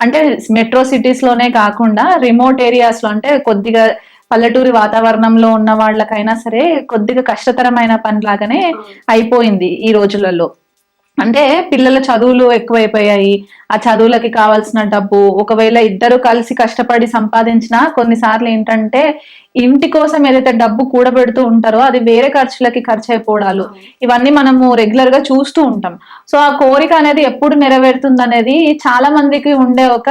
అంటే మెట్రో సిటీస్లోనే కాకుండా రిమోట్ ఏరియాస్లో అంటే కొద్దిగా పల్లెటూరి వాతావరణంలో ఉన్న వాళ్ళకైనా సరే కొద్దిగా కష్టతరమైన పని లాగానే అయిపోయింది ఈ రోజులలో. అంటే పిల్లల చదువులు ఎక్కువైపోయాయి. ఆ చదువులకి కావాల్సిన డబ్బు ఒకవేళ ఇద్దరు కలిసి కష్టపడి సంపాదించినా కొన్నిసార్లు ఏంటంటే ఇంటి కోసం ఏదైతే డబ్బు కూడబెడుతూ ఉంటారో అది వేరే ఖర్చులకి ఖర్చు అయిపోవడాలు ఇవన్నీ మనము రెగ్యులర్గా చూస్తూ ఉంటాం. సో ఆ కోరిక అనేది ఎప్పుడు నెరవేరుతుంది అనేది చాలా మందికి ఉండే ఒక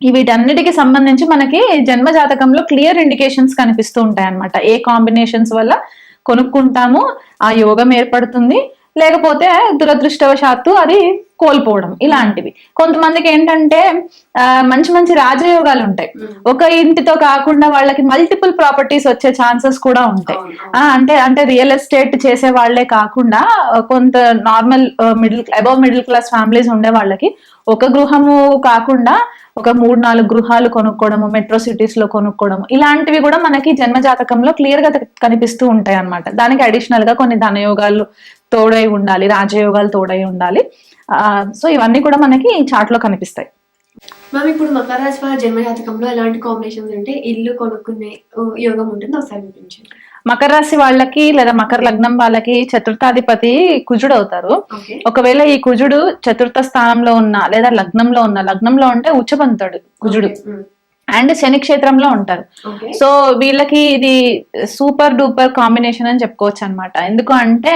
వీటన్నిటికి సంబంధించి మనకి జన్మ జాతకంలో క్లియర్ ఇండికేషన్స్ కనిపిస్తూ ఉంటాయి అన్నమాట ఏ కాంబినేషన్స్ వల్ల కొనుక్కుంటాము ఆ యోగం ఏర్పడుతుంది లేకపోతే దురదృష్టవశాత్తు అది కోల్పోవడం ఇలాంటివి. కొంతమందికి ఏంటంటే మంచి మంచి రాజయోగాలు ఉంటాయి. ఒక ఇంటితో కాకుండా వాళ్ళకి మల్టిపుల్ ప్రాపర్టీస్ వచ్చే ఛాన్సెస్ కూడా ఉంటాయి. అంటే అంటే రియల్ ఎస్టేట్ చేసే వాళ్ళే కాకుండా కొంత normal middle above middle class families ఉండే వాళ్ళకి ఒక గృహము కాకుండా ఒక మూడు నాలుగు గృహాలు కొనుక్కోవడము మెట్రో సిటీస్లో కొనుక్కోవడము ఇలాంటివి కూడా మనకి జన్మ జాతకంలో క్లియర్గా కనిపిస్తూ ఉంటాయి అన్నమాట దానికి అడిషనల్గా కొన్ని ధనయోగాలు తోడై ఉండాలి రాజయోగాలు తోడై ఉండాలి. సో ఇవన్నీ కూడా మనకి చార్ట్లో కనిపిస్తాయి. మ్యామ్ ఇప్పుడు మకర రాశి వారి జన్మ జాతకంలో ఎలాంటి కాంబినేషన్స్ అంటే ఇల్లు కొనుక్కునే యోగం ఉంటుందో? ఒకసారి మకర రాశి వాళ్ళకి లేదా మకర లగ్నం వాళ్ళకి చతుర్థాధిపతి కుజుడు అవుతారు. ఒకవేళ ఈ కుజుడు చతుర్థ స్థానంలో ఉన్న లేదా లగ్నంలో ఉన్న లగ్నంలో ఉంటే ఉచ్చబంతుడు కుజుడు. అండ్ శని క్షేత్రంలో ఉంటారు సో వీళ్ళకి ఇది సూపర్ డూపర్ కాంబినేషన్ అని చెప్పుకోవచ్చు అనమాట ఎందుకు అంటే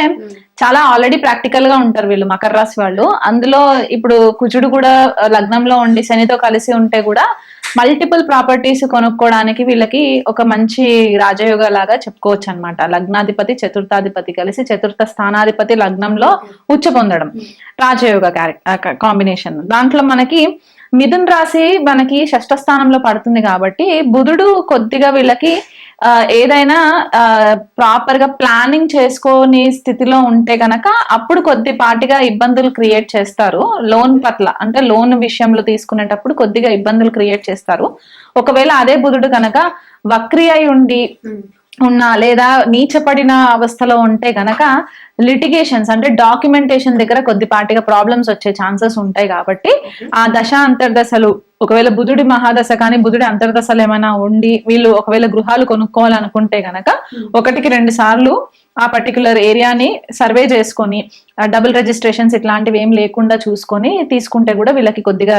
చాలా ఆల్రెడీ ప్రాక్టికల్గా ఉంటారు వీళ్ళు మకర రాశి వాళ్ళు. అందులో ఇప్పుడు కుజుడు కూడా లగ్నంలో ఉండి శనితో కలిసి ఉంటే కూడా మల్టిపుల్ ప్రాపర్టీస్ కొనుక్కోవడానికి వీళ్ళకి ఒక మంచి రాజయోగ లాగా చెప్పుకోవచ్చు అనమాట లగ్నాధిపతి చతుర్థాధిపతి కలిసి చతుర్థ స్థానాధిపతి లగ్నంలో ఉచ్చ పొందడం. రాజయోగ కాంబినేషన్. దాంట్లో మనకి మిథున్ రాశి మనకి షష్ఠ స్థానంలో పడుతుంది కాబట్టి బుధుడు కొద్దిగా వీళ్ళకి ఏదైనా ప్రాపర్గా ప్లానింగ్ చేసుకోని స్థితిలో ఉంటే గనక అప్పుడు కొద్దిపాటిగా ఇబ్బందులు క్రియేట్ చేస్తారు. లోన్ పట్ల అంటే లోన్ విషయంలో తీసుకునేటప్పుడు కొద్దిగా ఇబ్బందులు క్రియేట్ చేస్తారు. ఒకవేళ అదే బుధుడు కనుక వక్రి అయి ఉండి ఉన్న లేదా నీచపడిన అవస్థలో ఉంటే గనక లిటిగేషన్స్ అంటే డాక్యుమెంటేషన్ దగ్గర కొద్దిపాటిగా ప్రాబ్లమ్స్ వచ్చే ఛాన్సెస్ ఉంటాయి కాబట్టి ఆ దశ అంతర్దశలు ఒకవేళ బుధుడి మహాదశ కానీ బుధుడి అంతర్దశలు ఏమైనా ఉండి వీళ్ళు ఒకవేళ గృహాలు కొనుక్కోవాలనుకుంటే గనక ఒకటికి రెండు సార్లు ఆ పర్టికులర్ ఏరియాని సర్వే చేసుకొని డబుల్ రిజిస్ట్రేషన్స్ ఇట్లాంటివి ఏం లేకుండా చూసుకొని తీసుకుంటే కూడా వీళ్ళకి కొద్దిగా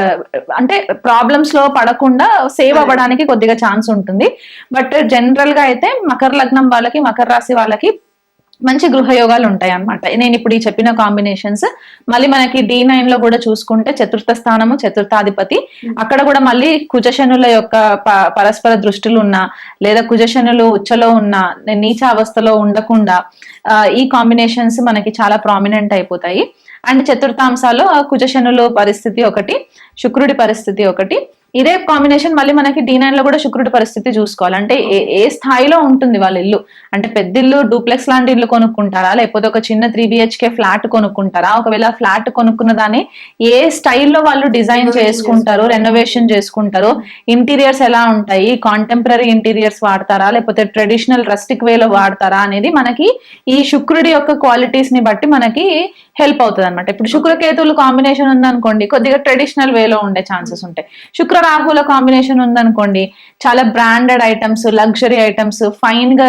అంటే ప్రాబ్లమ్స్లో పడకుండా సేవ్ అవ్వడానికి కొద్దిగా ఛాన్స్ ఉంటుంది. బట్ జనరల్గా అయితే మకర లగ్నం వాళ్ళకి మకర రాశి వాళ్ళకి మంచి గృహయోగాలు ఉంటాయి అన్నమాట నేను ఇప్పుడు ఈ చెప్పిన కాంబినేషన్స్ మళ్ళీ మనకి డి నైన్లో కూడా చూసుకుంటే చతుర్థ స్థానము చతుర్థాధిపతి. అక్కడ కూడా మళ్ళీ కుజశనుల యొక్క పరస్పర దృష్టిలు ఉన్నా లేదా కుజశనులు ఉచ్చలో ఉన్న నీచ అవస్థలో ఉండకుండా ఈ కాంబినేషన్స్ మనకి చాలా ప్రామినెంట్ అయిపోతాయి. అండ్ చతుర్థాంశాలు కుజశనులు పరిస్థితి ఒకటి శుక్రుడి పరిస్థితి ఒకటి ఇదే కాంబినేషన్ మళ్ళీ మనకి డి నైన్లో కూడా శుక్రుడి పరిస్థితి చూసుకోవాలి. అంటే ఏ ఏ స్థాయిలో ఉంటుంది వాళ్ళ ఇల్లు? అంటే పెద్ద ఇల్లు డూప్లెక్స్ లాంటి ఇల్లు కొనుక్కుంటారా? లేకపోతే ఒక చిన్న త్రీ బిహెచ్కే ఫ్లాట్ కొనుక్కుంటారా? ఒకవేళ ఫ్లాట్ కొనుక్కున్న దాన్ని ఏ స్టైల్లో వాళ్ళు డిజైన్ చేసుకుంటారు. రెనోవేషన్ చేసుకుంటారు? ఇంటీరియర్స్ ఎలా ఉంటాయి? కాంటెంపరీ ఇంటీరియర్స్ వాడతారా? లేకపోతే ట్రెడిషనల్ రస్టిక్ వేలో వాడతారా? అనేది మనకి ఈ శుక్రుడి యొక్క క్వాలిటీస్ని బట్టి మనకి హెల్ప్ అవుతుంది అనమాట ఇప్పుడు శుక్రకేతువులు కాంబినేషన్ ఉందనుకోండి కొద్దిగా ట్రెడిషనల్ వేలో ఉండే ఛాన్సెస్ ఉంటాయి. శుక్ర రాహుల కాంబినేషన్ ఉందనుకోండి చాలా బ్రాండెడ్ ఐటమ్స్ లగ్జరీ ఐటమ్స్ ఫైన్గా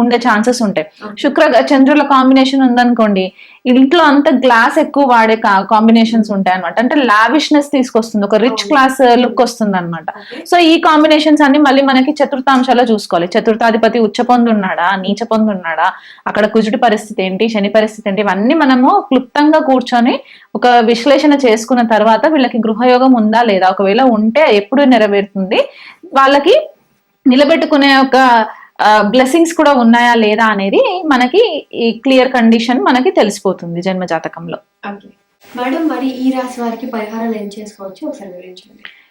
ఉండే ఛాన్సెస్ ఉంటాయి. శుక్ర చంద్రుల కాంబినేషన్ ఉందనుకోండి ఇంట్లో అంత గ్లాస్ ఎక్కువ వాడే కాంబినేషన్స్ ఉంటాయి అనమాట అంటే లావిష్నెస్ తీసుకొస్తుంది ఒక రిచ్ క్లాస్ లుక్ వస్తుంది అనమాట సో ఈ కాంబినేషన్స్ అన్ని మళ్ళీ మనకి చతుర్థాంశాల్లో చూసుకోవాలి. చతుర్థాధిపతి ఉచ్చ పొందు ఉన్నాడా నీచ పొందు ఉన్నాడా అక్కడ కుజుడి పరిస్థితి ఏంటి శని పరిస్థితి ఏంటి ఇవన్నీ మనము క్లుప్తంగా కూర్చొని ఒక విశ్లేషణ చేసుకున్న తర్వాత వీళ్ళకి గృహయోగం ఉందా లేదా? ఒకవేళ ఉంటే ఎప్పుడు నెరవేరుతుంది? వాళ్ళకి నిలబెట్టుకునే ఒక బ్లెస్సింగ్స్ కూడా ఉన్నాయా లేదా అనేది మనకి ఈ క్లియర్ కండిషన్ మనకి తెలిసిపోతుంది జన్మ జాతకంలో. మేడం మరి ఈ రాశి వారికి పరిహారాలు ఏం చేసుకోవచ్చు? ఒకసారి వివరించండి.